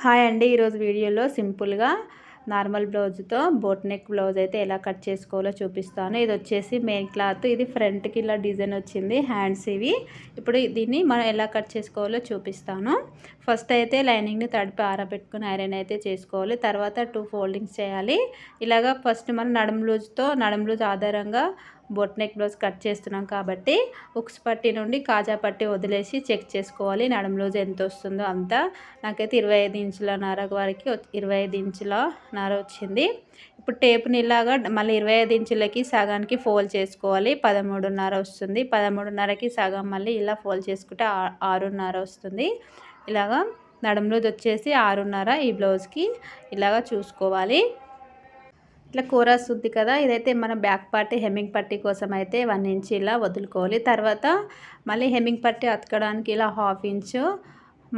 Hi అండి ఈరోజు వీడియోలో సింపుల్గా నార్మల్ బ్లౌజ్తో బోట్ నెక్ బ్లౌజ్ అయితే ఎలా కట్ చేసుకోవాలో చూపిస్తాను. ఇది వచ్చేసి మెయిన్ క్లాత్ ఇది ఫ్రంట్కి ఇలా డిజైన్ వచ్చింది హ్యాండ్స్ ఇవి. ఇప్పుడు దీన్ని మనం ఎలా కట్ చేసుకోవాలో చూపిస్తాను. ఫస్ట్ అయితే లైనింగ్ని తడిపి ఆరబెట్టుకుని ఐరన్ అయితే చేసుకోవాలి. తర్వాత టూ ఫోల్డింగ్స్ చేయాలి. ఇలాగా ఫస్ట్ మనం నడుము లూజ్తో నడుం లూజ్ ఆధారంగా బొట్ నెక్ బ్లౌజ్ కట్ చేస్తున్నాం కాబట్టి ఉక్స్ పట్టి నుండి కాజా పట్టి వదిలేసి చెక్ చేసుకోవాలి. నడుము రోజు ఎంత వస్తుందో అంతా. నాకైతే ఇరవై ఐదు ఇంచుల నర వరకు ఇరవై ఐదు ఇంచుల నర వచ్చింది. ఇప్పుడు టేప్ని ఇలాగా మళ్ళీ ఇరవై ఐదు ఇంచులకి సగానికి ఫోల్ చేసుకోవాలి. పదమూడున్నర వస్తుంది. పదమూడున్నరకి సగం మళ్ళీ ఇలా ఫోల్ చేసుకుంటే ఆరున్నర వస్తుంది. ఇలాగా నడుము రోజు వచ్చేసి ఆరున్నర ఈ బ్లౌజ్కి ఇలాగా చూసుకోవాలి. ఇట్లా కూర ఉంది కదా ఇదైతే మన బ్యాక్ పార్టీ హెమ్మింగ్ పట్టీ కోసం అయితే వన్ ఇంచ్ ఇలా వదులుకోవాలి. తర్వాత మళ్ళీ హెమ్మింగ్ పట్టీ అతకడానికి ఇలా హాఫ్ ఇంచు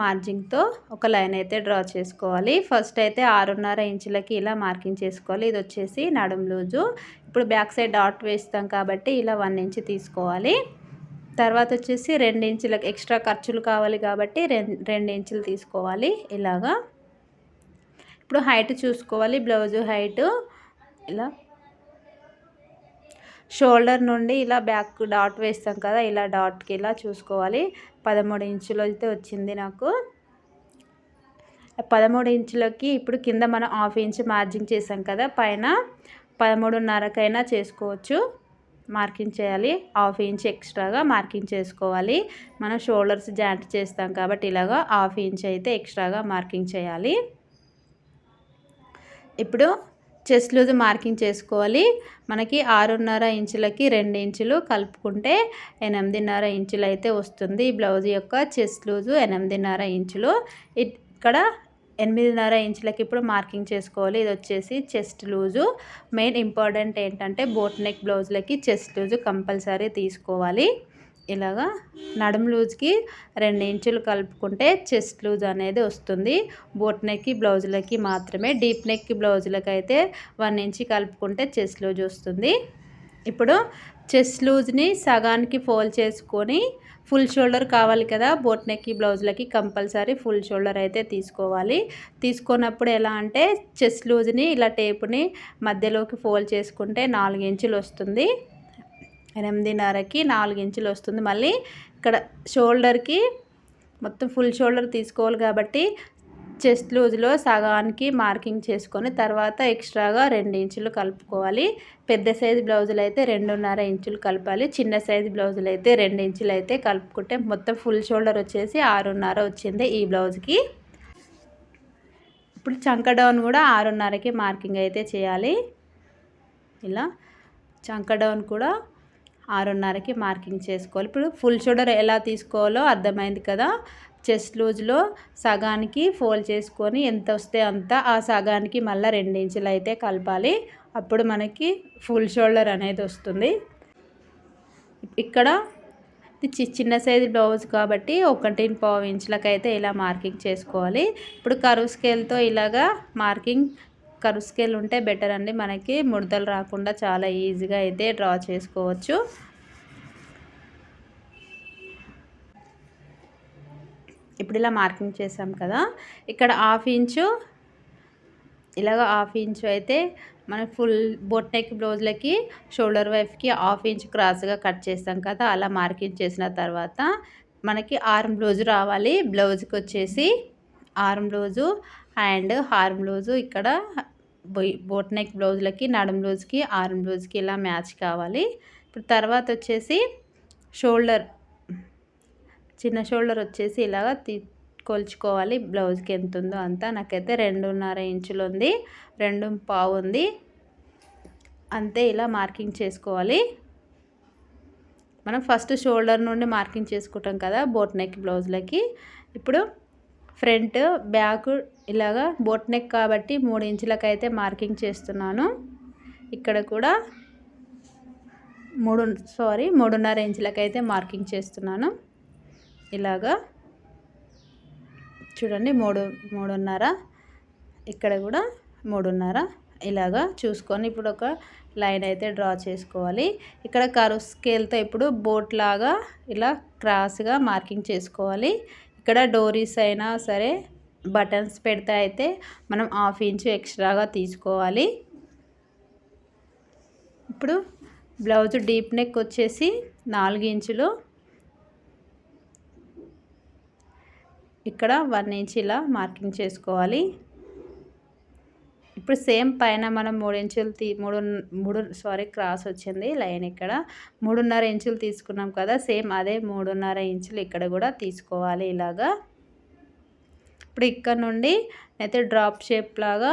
మార్జింగ్తో ఒక లైన్ అయితే డ్రా చేసుకోవాలి. ఫస్ట్ అయితే ఆరున్నర ఇంచులకి ఇలా మార్కింగ్ చేసుకోవాలి. ఇది వచ్చేసి నడుం లూజు. ఇప్పుడు బ్యాక్ సైడ్ డాట్ వేస్తాం కాబట్టి ఇలా వన్ ఇంచ్ తీసుకోవాలి. తర్వాత వచ్చేసి రెండు ఇంచులకు ఎక్స్ట్రా ఖర్చులు కావాలి కాబట్టి రెండు ఇంచులు తీసుకోవాలి ఇలాగా. ఇప్పుడు హైట్ చూసుకోవాలి. బ్లౌజు హైటు ఇలా షోల్డర్ నుండి ఇలా బ్యాక్ డాట్ వేస్తాం కదా ఇలా డాట్కి ఇలా చూసుకోవాలి. పదమూడు ఇంచులు అయితే వచ్చింది నాకు. పదమూడు ఇంచులకి ఇప్పుడు కింద మనం హాఫ్ ఇంచ్ మార్జింగ్ చేసాం కదా పైన పదమూడున్నరకైనా చేసుకోవచ్చు. మార్కింగ్ చేయాలి. హాఫ్ ఇంచ్ ఎక్స్ట్రాగా మార్కింగ్ చేసుకోవాలి. మనం షోల్డర్స్ జాయింట్ చేస్తాం కాబట్టి ఇలాగా హాఫ్ ఇంచ్ అయితే ఎక్స్ట్రాగా మార్కింగ్ చేయాలి. ఇప్పుడు చెస్ట్ లూజ్ మార్కింగ్ చేసుకోవాలి. మనకి ఆరున్నర ఇంచులకి రెండు ఇంచులు కలుపుకుంటే ఎనిమిదిన్నర ఇంచులు అయితే వస్తుంది. ఈ బ్లౌజ్ యొక్క చెస్ట్ లూజు ఎనిమిదిన్నర ఇంచులు. ఇక్కడ ఎనిమిదిన్నర ఇంచులకి ఇప్పుడు మార్కింగ్ చేసుకోవాలి. ఇది వచ్చేసి చెస్ట్ లూజు. మెయిన్ ఇంపార్టెంట్ ఏంటంటే బోట్ నెక్ బ్లౌజ్లకి చెస్ట్ లూజు కంపల్సరీ తీసుకోవాలి. ఇలాగా నడుము లూజ్కి రెండు ఇంచులు కలుపుకుంటే చెస్ట్ లూజ్ అనేది వస్తుంది. బోట్ నెక్కి బ్లౌజులకి మాత్రమే. డీప్ నెక్కి బ్లౌజులకి అయితే వన్ ఇంచ్ కలుపుకుంటే చెస్ట్ లూజ్ వస్తుంది. ఇప్పుడు చెస్ట్ లూజ్ని సగానికి ఫోల్ చేసుకొని ఫుల్ షోల్డర్ కావాలి కదా బోట్ నెక్కి బ్లౌజ్లకి కంపల్సరీ ఫుల్ షోల్డర్ అయితే తీసుకోవాలి. తీసుకున్నప్పుడు ఎలా అంటే చెస్ట్ లూజ్ని ఇలా టేపుని మధ్యలోకి ఫోల్డ్ చేసుకుంటే నాలుగు ఇంచులు వస్తుంది. ఎనిమిదిన్నరకి నాలుగు ఇంచులు వస్తుంది. మళ్ళీ ఇక్కడ షోల్డర్కి మొత్తం ఫుల్ షోల్డర్ తీసుకోవాలి కాబట్టి చెస్ట్ లూజ్లో సగానికి మార్కింగ్ చేసుకొని తర్వాత ఎక్స్ట్రాగా రెండు ఇంచులు కలుపుకోవాలి. పెద్ద సైజు బ్లౌజులు అయితే రెండున్నర ఇంచులు కలపాలి. చిన్న సైజు బ్లౌజులు అయితే రెండు ఇంచులు అయితే కలుపుకుంటే మొత్తం ఫుల్ షోల్డర్ వచ్చేసి ఆరున్నర వచ్చింది ఈ బ్లౌజ్కి. ఇప్పుడు చంక డౌన్ కూడా ఆరున్నరకి మార్కింగ్ అయితే చేయాలి. ఇలా చంక డౌన్ కూడా ఆరున్నరకి మార్కింగ్ చేసుకోవాలి. ఇప్పుడు ఫుల్ షోల్డర్ ఎలా తీసుకోవాలో అర్థమైంది కదా. చెస్ట్ లూజ్లో సగానికి ఫోల్డ్ చేసుకొని ఎంత వస్తే అంత ఆ సగానికి మళ్ళీ రెండు ఇంచులు అయితే కలపాలి. అప్పుడు మనకి ఫుల్ షోల్డర్ అనేది వస్తుంది. ఇక్కడ చిన్న సైజు బ్లౌజ్ కాబట్టి ఒకటి పావు ఇంచులకైతే ఇలా మార్కింగ్ చేసుకోవాలి. ఇప్పుడు కరువు స్కేల్తో ఇలాగా మార్కింగ్ కరువు స్కేల్ ఉంటే బెటర్ అండి. మనకి ముడతలు రాకుండా చాలా ఈజీగా అయితే డ్రా చేసుకోవచ్చు. ఇప్పుడు ఇలా మార్కింగ్ చేసాం కదా. ఇక్కడ హాఫ్ ఇంచు ఇలాగ హాఫ్ ఇంచు అయితే మన ఫుల్ బొట్ నెక్ బ్లౌజ్లకి షోల్డర్ వైఫ్కి హాఫ్ ఇంచ్ క్రాస్గా కట్ చేస్తాం కదా. అలా మార్కింగ్ చేసిన తర్వాత మనకి ఆర్మ్ బ్లౌజ్ రావాలి. బ్లౌజ్కి వచ్చేసి arm blouse and arm blouse ఇక్కడ బోట్ నెక్ బ్లౌజ్లకి నడుం బ్లౌజ్కి ఆర్మ్ బ్లౌజ్కి ఇలా మ్యాచ్ కావాలి. ఇప్పుడు తర్వాత వచ్చేసి షోల్డర్ చిన్న షోల్డర్ వచ్చేసి ఇలాగ తీ కొలుచుకోవాలి బ్లౌజ్కి ఎంత ఉందో అంతా. నాకైతే రెండున్నర ఇంచులు ఉంది రెండు పావు ఉంది అంతే ఇలా మార్కింగ్ చేసుకోవాలి. మనం ఫస్ట్ షోల్డర్ నుండి మార్కింగ్ చేసుకుంటాం కదా బోట్ నెక్ బ్లౌజ్లకి. ఇప్పుడు ఫ్రంట్ బ్యాక్ ఇలాగా బోట్ నెక్ కాబట్టి మూడు ఇంచులకు అయితే మార్కింగ్ చేస్తున్నాను. ఇక్కడ కూడా మూడు సారీ మూడున్నర ఇంచులకు అయితే మార్కింగ్ చేస్తున్నాను. ఇలాగా చూడండి మూడు మూడున్నర ఇక్కడ కూడా మూడున్నర ఇలాగా చూసుకొని ఇప్పుడు ఒక లైన్ అయితే డ్రా చేసుకోవాలి. ఇక్కడ కరు స్కేల్తో ఇప్పుడు బోట్ లాగా ఇలా క్రాస్గా మార్కింగ్ చేసుకోవాలి. ఇక్కడ డోరీస్ అయినా సరే బటన్స్ పెడితే అయితే మనం హాఫ్ ఇంచు ఎక్స్ట్రాగా తీసుకోవాలి. ఇప్పుడు బ్లౌజ్ డీప్ నెక్ వచ్చేసి నాలుగు ఇంచులు. ఇక్కడ వన్ ఇంచ్ ఇలా మార్కింగ్ చేసుకోవాలి. ఇప్పుడు సేమ్ పైన మనం మూడు ఇంచులు తీ మూడు మూడు సారీ క్రాస్ వచ్చింది లైన్ ఇక్కడ. మూడున్నర ఇంచులు తీసుకున్నాం కదా సేమ్ అదే మూడున్నర ఇంచులు ఇక్కడ కూడా తీసుకోవాలి ఇలాగా. ఇప్పుడు ఇక్కడ నుండి అయితే డ్రాప్ షేప్ లాగా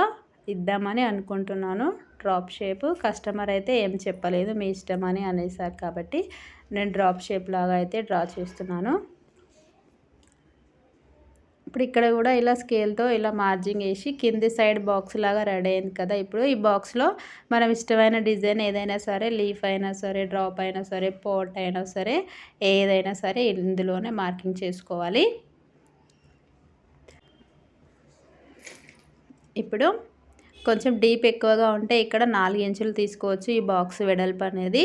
ఇద్దామని అనుకుంటున్నాను. డ్రాప్ షేప్ కస్టమర్ అయితే ఏం చెప్పలేదు మీ ఇష్టం అని అనేసారు కాబట్టి నేను డ్రాప్ షేప్ లాగా అయితే డ్రా చేస్తున్నాను. ఇప్పుడు ఇక్కడ కూడా ఇలా స్కేల్తో ఇలా మార్జింగ్ వేసి కింది సైడ్ బాక్స్ లాగా రెడీ అయింది కదా. ఇప్పుడు ఈ బాక్స్లో మనం ఇష్టమైన డిజైన్ ఏదైనా సరే లీఫ్ అయినా సరే డ్రాప్ అయినా సరే పోట్ అయినా సరే ఏదైనా సరే ఇందులోనే మార్కింగ్ చేసుకోవాలి. ఇప్పుడు కొంచెం డీప్ ఎక్కువగా ఉంటే ఇక్కడ నాలుగు ఇంచులు తీసుకోవచ్చు. ఈ బాక్స్ వెడల్పు అనేది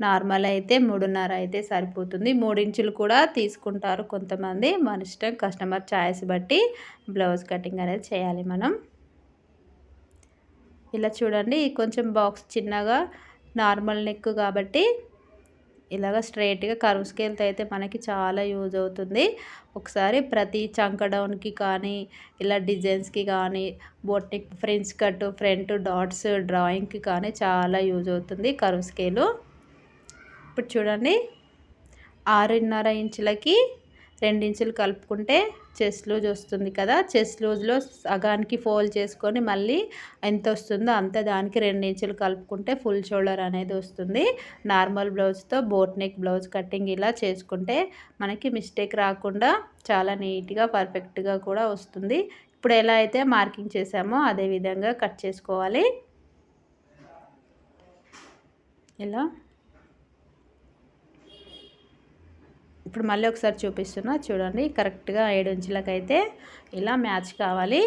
నార్మల్ అయితే మూడున్నర అయితే సరిపోతుంది. మూడించులు కూడా తీసుకుంటారు కొంతమంది. మన ఇష్టం కస్టమర్ ఛాయిస్ బట్టి బ్లౌజ్ కటింగ్ అనేది చేయాలి మనం. ఇలా చూడండి. కొంచెం బాక్స్ చిన్నగా నార్మల్ నెక్ కాబట్టి ఇలాగ స్ట్రైట్గా కరువు స్కేల్తో అయితే మనకి చాలా యూజ్ అవుతుంది. ఒకసారి ప్రతి చంక డౌన్కి కానీ ఇలా డిజైన్స్కి కానీ boutique French cut front darts డ్రాయింగ్కి కానీ చాలా యూజ్ అవుతుంది కర్వ్స్కేలు ఇప్పుడు చూడండి ఆరున్నర ఇంచులకి ఇంచులు కలుపుకుంటే చెస్ట్ లూజ్ వస్తుంది కదా. చెస్ట్ లూజ్లో సగానికి ఫోల్డ్ చేసుకొని మళ్ళీ ఎంత వస్తుందో అంత దానికి రెండు ఇంచులు కలుపుకుంటే ఫుల్ షోల్డర్ అనేది వస్తుంది. నార్మల్ బ్లౌజ్తో బోట్ నెక్ బ్లౌజ్ కటింగ్ ఇలా చేసుకుంటే మనకి మిస్టేక్ రాకుండా చాలా నీట్గా పర్ఫెక్ట్గా కూడా వస్తుంది. ఇప్పుడు ఎలా అయితే మార్కింగ్ చేసామో అదే విధంగా కట్ చేసుకోవాలి. ఇలా ఇప్పుడు మళ్ళీ ఒకసారి చూపిస్తున్నా. చూడండి కరెక్ట్గా ఏడు ఇంచులకైతే ఇలా మ్యాచ్ కావాలి.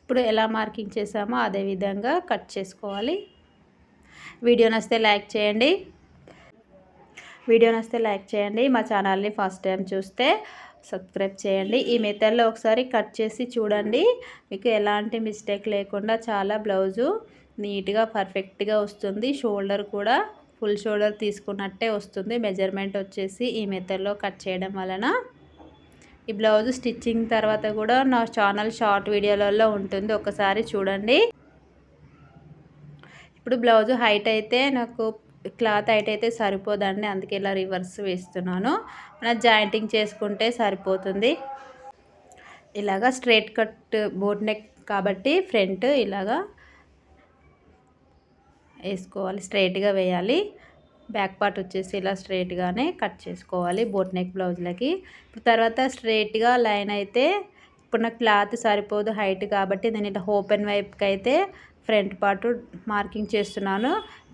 ఇప్పుడు ఎలా మార్కింగ్ చేసామో అదే విధంగా కట్ చేసుకోవాలి. వీడియో నచ్చితే లైక్ చేయండి. వీడియో నచ్చితే లైక్ చేయండి. మా ఛానల్ని ఫస్ట్ టైం చూస్తే సబ్స్క్రైబ్ చేయండి. ఈ మెథడ్లో ఒకసారి కట్ చేసి చూడండి. మీకు ఎలాంటి మిస్టేక్ లేకుండా చాలా బ్లౌజు నీట్గా పర్ఫెక్ట్గా వస్తుంది. షోల్డర్ కూడా ఫుల్ షోల్డర్ తీసుకున్నట్టే వస్తుంది. మెజర్మెంట్ వచ్చేసి ఈ మెథడ్లో కట్ చేయడం వలన. ఈ బ్లౌజ్ స్టిచ్చింగ్ తర్వాత కూడా నా ఛానల్ షార్ట్ వీడియోలలో ఉంటుంది. ఒకసారి చూడండి. ఇప్పుడు బ్లౌజ్ హైట్ అయితే నాకు క్లాత్ హైట్ అయితే సరిపోదండి. అందుకే ఇలా రివర్స్ వేస్తున్నాను. మన జాయింటింగ్ చేసుకుంటే సరిపోతుంది. ఇలాగా స్ట్రేట్ కట్ బోట్ నెక్ కాబట్టి ఫ్రంట్ ఇలాగా వేసుకోవాలి. స్ట్రైట్గా వేయాలి. బ్యాక్ పార్ట్ వచ్చేసి ఇలా స్ట్రైట్గానే కట్ చేసుకోవాలి బోట్ నెక్ బ్లౌజ్లకి. తర్వాత స్ట్రైట్గా లైన్ అయితే ఇప్పుడు నాకు క్లాత్ సరిపోదు హైట్ కాబట్టి నేను ఇట్లా ఓపెన్ వైపుకి అయితే ఫ్రంట్ పార్ట్ మార్కింగ్ చేస్తున్నాను.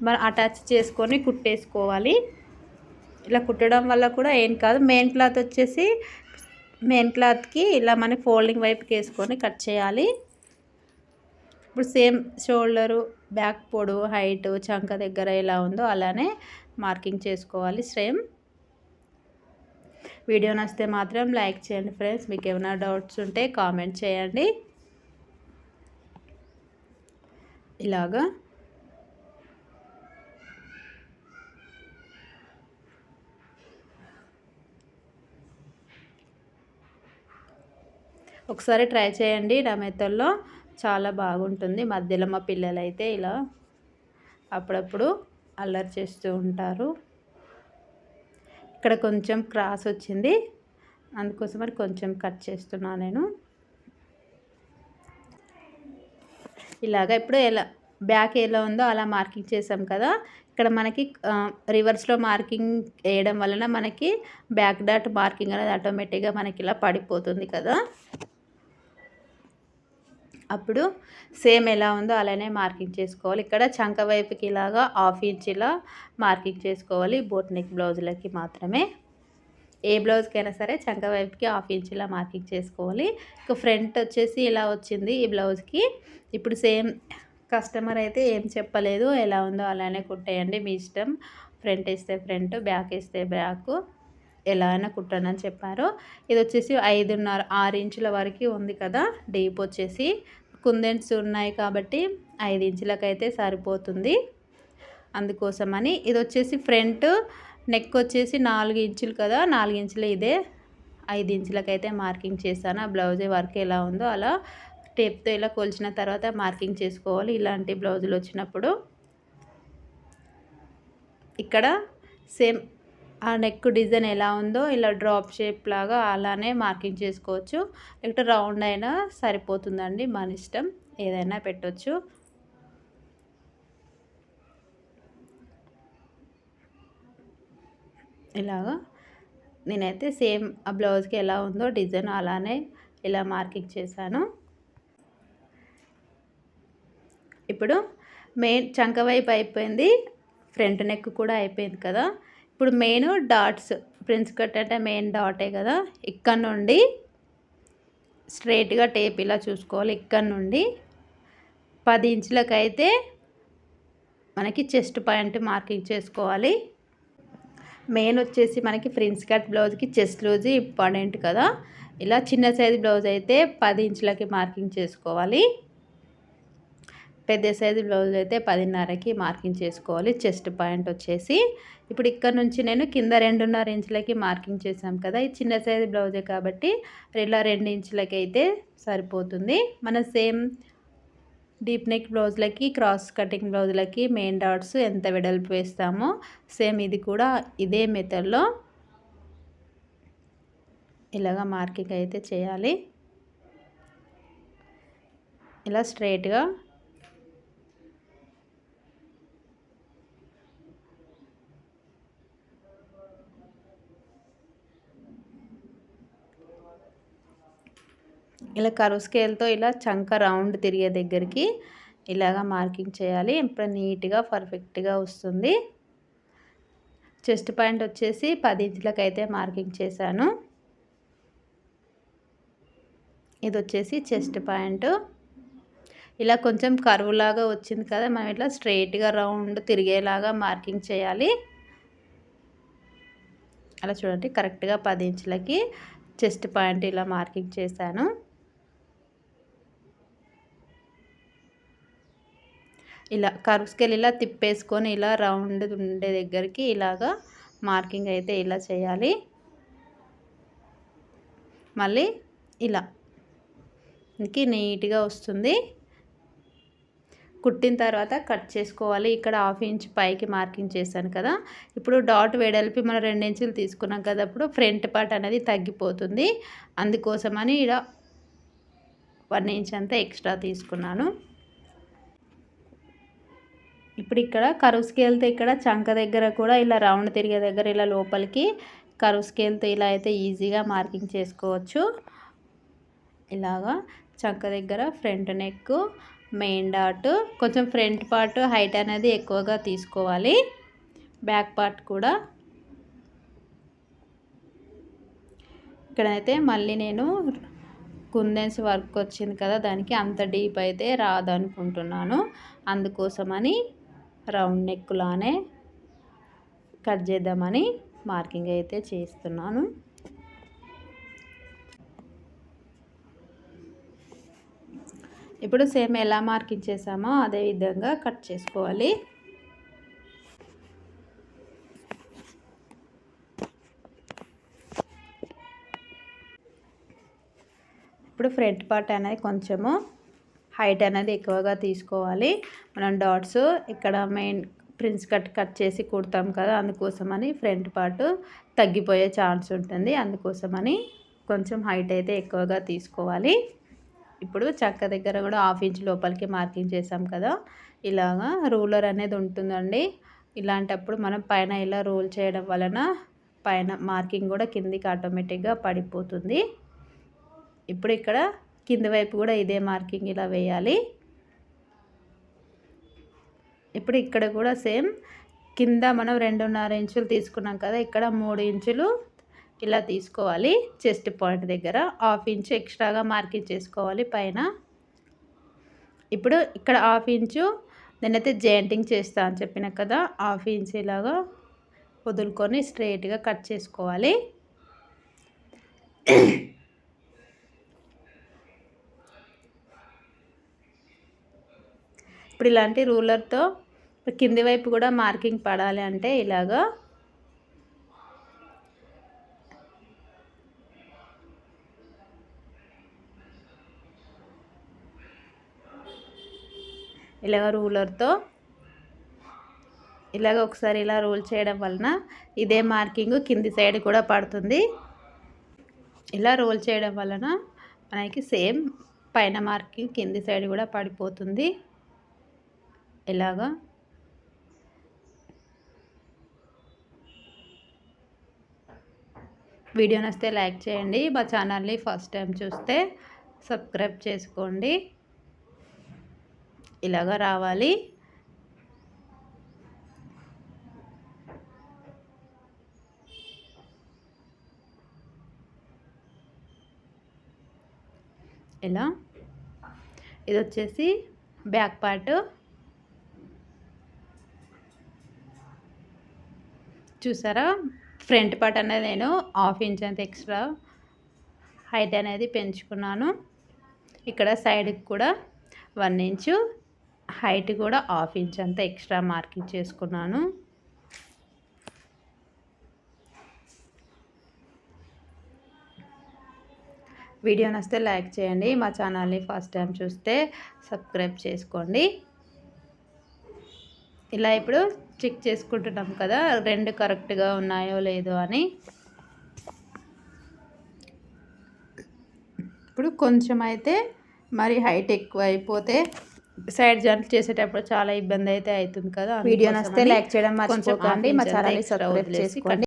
మనం అటాచ్ చేసుకొని కుట్టేసుకోవాలి. ఇలా కుట్టడం వల్ల కూడా ఏం కాదు. మెయిన్ క్లాత్ వచ్చేసి మెయిన్ క్లాత్కి ఇలా మన ఫోల్డింగ్ వైపుకి వేసుకొని కట్ చేయాలి. ఇప్పుడు సేమ్ షోల్డరు బ్యాక్ పొడు హైట్ చంక దగ్గర ఎలా ఉందో అలానే మార్కింగ్ చేసుకోవాలి. సేమ్ వీడియో నచ్చితే మాత్రం లైక్ చేయండి ఫ్రెండ్స్. మీకు ఏమైనా డౌట్స్ ఉంటే కామెంట్ చేయండి. ఇలాగా ఒకసారి ట్రై చేయండి నా మెథడ్లో. చాలా బాగుంటుంది. మధ్యలో మా పిల్లలైతే ఇలా అప్పుడప్పుడు అల్లరి చేస్తూ ఉంటారు. ఇక్కడ కొంచెం క్రాస్ వచ్చింది. అందుకోసం మరి కొంచెం కట్ చేస్తున్నా నేను. ఇలాగ ఇప్పుడు ఎలా బ్యాక్ ఎలా ఉందో అలా మార్కింగ్ చేసాం కదా. ఇక్కడ మనకి రివర్స్లో మార్కింగ్ వేయడం వలన మనకి బ్యాక్ డాట్ మార్కింగ్ అనేది ఆటోమేటిక్గా మనకి ఇలా పడిపోతుంది కదా. అప్పుడు సేమ్ ఎలా ఉందో అలానే మార్కింగ్ చేసుకోవాలి. ఇక్కడ చంక వైపుకి ఇలాగా హాఫ్ ఇంచ్ ఇలా మార్కింగ్ చేసుకోవాలి. బోట్ నెక్ బ్లౌజులకి మాత్రమే. ఏ బ్లౌజ్కైనా సరే చంక వైపుకి హాఫ్ ఇంచ్ ఇలా మార్కింగ్ చేసుకోవాలి. ఇక ఫ్రంట్ వచ్చేసి ఇలా వచ్చింది ఈ బ్లౌజ్కి. ఇప్పుడు సేమ్ కస్టమర్ అయితే ఏం చెప్పలేదు ఎలా ఉందో అలానే కుట్టేయండి మీ ఇష్టం. ఫ్రంట్ వేస్తే ఫ్రంట్ బ్యాక్ వేస్తే బ్యాక్. ఎలా అయినా కుట్టనని చెప్పారు. ఇది వచ్చేసి ఐదున్నర ఆరు ఇంచుల వరకు ఉంది కదా డీప్ వచ్చేసి. కుందెన్స్ ఉన్నాయి కాబట్టి ఐదు ఇంచులకైతే సరిపోతుంది. అందుకోసమని ఇది వచ్చేసి ఫ్రంట్ నెక్ వచ్చేసి నాలుగు ఇంచులు కదా నాలుగు ఇంచులు ఇదే. ఐదు ఇంచులకైతే మార్కింగ్ చేశాను. ఆ బ్లౌజ్ వర్క్ ఎలా ఉందో అలా టేప్తో ఇలా కొలిచిన తర్వాత మార్కింగ్ చేసుకోవాలి ఇలాంటి బ్లౌజులు వచ్చినప్పుడు. ఇక్కడ సేమ్ ఆ నెక్ డిజైన్ ఎలా ఉందో ఇలా డ్రాప్ షేప్ లాగా అలానే మార్కింగ్ చేసుకోవచ్చు. లేకపోతే రౌండ్ అయినా సరిపోతుందండి మన ఇష్టం. ఏదైనా పెట్టవచ్చు ఇలాగా నేనైతే సేమ్ ఆ బ్లౌజ్కి ఎలా ఉందో డిజైన్ అలానే ఇలా మార్కింగ్ చేశాను. ఇప్పుడు మెయిన్ చంక వైపు అయిపోయింది ఫ్రంట్ నెక్ కూడా అయిపోయింది కదా. ఇప్పుడు మెయిన్ డాట్స్ ప్రిన్స్ కట్ అంటే మెయిన్ డాటే కదా ఇక్కడ నుండి స్ట్రైట్గా టేప్ ఇలా చూసుకోవాలి ఇక్కడ నుండి పది ఇంచులకైతే మనకి చెస్ట్ పాయింట్ మార్కింగ్ చేసుకోవాలి. మెయిన్ వచ్చేసి మనకి ఫ్రిన్స్ కట్ బ్లౌజ్కి చెస్ట్ లూజ్ ఇంపార్టెంట్ కదా. ఇలా చిన్న సైజ్ బ్లౌజ్ అయితే పది ఇంచులకి మార్కింగ్ చేసుకోవాలి. పెద్ద సైజు బ్లౌజ్ అయితే పదిన్నరకి మార్కింగ్ చేసుకోవాలి. చెస్ట్ పాయింట్ వచ్చేసి ఇప్పుడు ఇక్కడ నుంచి నేను కింద రెండున్నర ఇంచులకి మార్కింగ్ చేసాం కదా. ఇది చిన్న సైజు బ్లౌజే కాబట్టి ఇలా రెండు ఇంచులకి అయితే సరిపోతుంది. మన సేమ్ డీప్ నెక్ బ్లౌజ్లకి క్రాస్ కటింగ్ బ్లౌజ్లకి మెయిన్ డాట్స్ ఎంత వెడల్పు వేస్తామో సేమ్ ఇది కూడా ఇదే మెథడ్లో ఇలాగా మార్కింగ్ అయితే చేయాలి. ఇలా స్ట్రైట్గా ఇలా కరువు స్కేల్తో ఇలా చంక రౌండ్ తిరిగే దగ్గరికి ఇలాగా మార్కింగ్ చేయాలి. ఇప్పుడు నీట్గా పర్ఫెక్ట్గా వస్తుంది. చెస్ట్ పాయింట్ వచ్చేసి పది ఇంచులకు అయితే మార్కింగ్ చేశాను. ఇది వచ్చేసి చెస్ట్ పాయింట్. ఇలా కొంచెం కరువులాగా వచ్చింది కదా మనం ఇట్లా స్ట్రైట్గా రౌండ్ తిరిగేలాగా మార్కింగ్ చేయాలి. అలా చూడండి కరెక్ట్గా పది ఇంచులకి చెస్ట్ పాయింట్ ఇలా మార్కింగ్ చేశాను. ఇలా కర్వ్ ఇలా తిప్పేసుకొని ఇలా రౌండ్ ఉండే దగ్గరికి ఇలాగా మార్కింగ్ అయితే ఇలా చేయాలి. మళ్ళీ ఇలా. ఇంక నీట్గా వస్తుంది. కుట్టిన తర్వాత కట్ చేసుకోవాలి. ఇక్కడ హాఫ్ ఇంచ్ పైకి మార్కింగ్ చేశాను కదా. ఇప్పుడు డాట్ వేడల్పి మనం రెండు ఇంచులు తీసుకున్నాం కదా అప్పుడు ఫ్రంట్ పార్ట్ అనేది తగ్గిపోతుంది. అందుకోసమని ఇలా వన్ ఇంచ్ అంతా ఎక్స్ట్రా తీసుకున్నాను. ఇప్పుడు ఇక్కడ కరువు స్కేల్తో ఇక్కడ చంక దగ్గర కూడా ఇలా రౌండ్ తిరిగే దగ్గర ఇలా లోపలికి కరువు స్కేల్తో ఇలా అయితే ఈజీగా మార్కింగ్ చేసుకోవచ్చు. ఇలాగా చంక దగ్గర ఫ్రంట్ నెక్ మెయిన్ డాట్ కొంచెం ఫ్రంట్ పార్ట్ హైట్ అనేది ఎక్కువగా తీసుకోవాలి. బ్యాక్ పార్ట్ కూడా. ఇక్కడైతే మళ్ళీ నేను కుందెన్స్ వర్క్ వచ్చింది కదా దానికి అంత డీప్ అయితే రాదనుకుంటున్నాను. అందుకోసమని రౌండ్ నెక్లానే కట్ చేద్దామని మార్కింగ్ అయితే చేస్తున్నాను. ఇప్పుడు సేమ్ ఎలా మార్కింగ్ చేసామో అదే విధంగా కట్ చేసుకోవాలి. ఇప్పుడు ఫ్రంట్ పార్ట్ అనేది కొంచెము హైట్ అనేది ఎక్కువగా తీసుకోవాలి. మనం డాట్స్ ఇక్కడ మెయిన్ ప్రిన్స్ కట్ కట్ చేసి కుడతాం కదా అందుకోసమని ఫ్రంట్ పార్ట్ తగ్గిపోయే ఛాన్స్ ఉంటుంది. అందుకోసమని కొంచెం హైట్ అయితే ఎక్కువగా తీసుకోవాలి. ఇప్పుడు చక్క దగ్గర కూడా హాఫ్ ఇంచ్ లోపలికి మార్కింగ్ చేసాం కదా ఇలాగా రూలర్ అనేది ఉంటుందండి. ఇలాంటప్పుడు మనం పైన ఇలా రోల్ చేయడం వలన పైన మార్కింగ్ కూడా కిందికి ఆటోమేటిక్గా పడిపోతుంది. ఇప్పుడు ఇక్కడ కింద వైపు కూడా ఇదే మార్కింగ్ ఇలా వేయాలి. ఇప్పుడు ఇక్కడ కూడా సేమ్ కింద మనం రెండున్నర ఇంచులు తీసుకున్నాం కదా ఇక్కడ మూడు ఇంచులు ఇలా తీసుకోవాలి చెస్ట్ పాయింట్ దగ్గర. హాఫ్ ఇంచు ఎక్స్ట్రాగా మార్కింగ్ చేసుకోవాలి పైన. ఇప్పుడు ఇక్కడ హాఫ్ ఇంచు నేనైతే జాయింటింగ్ చేస్తా అని చెప్పిన కదా హాఫ్ ఇంచ్ ఇలాగా వదులుకొని స్ట్రైట్గా కట్ చేసుకోవాలి. ఇప్పుడు ఇలాంటి రూలర్తో కింది వైపు కూడా మార్కింగ్ పడాలి అంటే ఇలాగా. ఇలాగ రూలర్తో ఇలాగ ఒకసారి ఇలా రూల్ చేయడం వలన ఇదే మార్కింగ్ కింది సైడ్ కూడా పడుతుంది. ఇలా రోల్ చేయడం వలన మనకి సేమ్ పైన మార్కింగ్ కింది సైడ్ కూడా పడిపోతుంది. ఎలాగా? వీడియో నచ్చితే లైక్ చేయండి. మా ఛానల్ని ఫస్ట్ టైం చూస్తే సబ్స్క్రైబ్ చేసుకోండి. ఇలాగ రావాలి. ఇలా ఇది వచ్చేసి బ్యాక్ పార్ట్. చూసారా? ఫ్రంట్ పార్ట్ అనేది నేను హాఫ్ ఇంచ్ అంత ఎక్స్ట్రా హైట్ అనేది పెంచుకున్నాను. ఇక్కడ సైడ్కి కూడా వన్ ఇంచు హైట్ కూడా హాఫ్ ఇంచ్ అంత ఎక్స్ట్రా మార్కింగ్ చేసుకున్నాను వీడియో నస్తే లైక్ చేయండి. మా ఛానల్ని ఫస్ట్ టైం చూస్తే సబ్స్క్రైబ్ చేసుకోండి. ఇలా ఇప్పుడు చెక్ చేసుకుంటున్నాం కదా రెండు కరెక్ట్గా ఉన్నాయో లేదో అని. ఇప్పుడు కొంచెం అయితే మరి హైట్ ఎక్కువ అయిపోతే సైడ్ జంప్ చేసేటప్పుడు చాలా ఇబ్బంది అయితే అవుతుంది కదా వీడియో నస్తే లైక్ చేయడం మర్చిపోకండి మా ఛానల్ని సబ్స్క్రైబ్ చేసుకోండి.